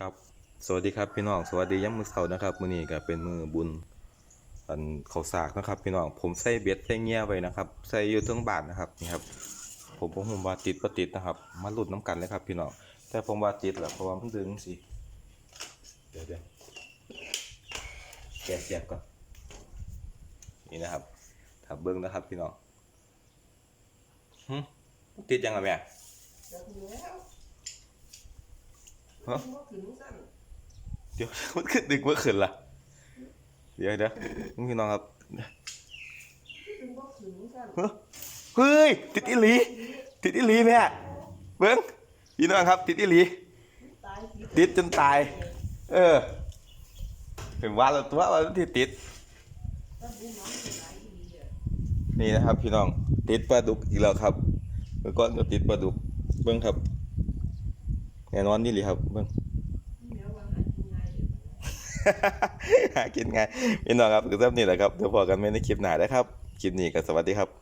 ครับสวัสดีครับพี่น้องสวัสดีย้ำมือเสาร์นะครับมือนี้ก็เป็นมือบุญอันเขาสากนะครับ พี่น้องผมใส่เบ็ดใส่เงี้ยไว้นะครับใส่อยู่ทั้งบาทนะครับนี่ครับผมผมผมว่าติดบ่ติดนะครับมาหลุ้นน้ำกันเลยครับ พี่น้องแต่ผมว่าติดแหละเพราะว่ามันดึงสิเดี๋ยวเดี๋ยวแกะเสียบก่อนนี่นะครับถับเบิ้งนะครับพี่น้องติดยังไงแม่ เดี๋ยวมันขึ้นดึกเมื่อคืนล่ะ เดี๋ยวเดี๋ยวพี่น้องครับเฮ้ยติดอีหลี ติดอีหลีแม่เบิ้งพี่น้องครับ ติดอีหลี ติดจนตาย เออถึงว่าแล้วตัวว่ามันติดนี่นี่นะครับ พี่น้องติดปลาดุกอีกแล้วครับเมื่อก่อนก็ติดปลาดุกเบิ้งครับ แน่นอนนี่เลยครับเบิ้งแม้ว่าหากินง่ายเด้อหากินไงพี่น้องครับคือแบบนี้แหละครับเดี๋ยวพอกันไม่ในคลิปหน้านะครับคลิปนี้ก็สวัสดีครับ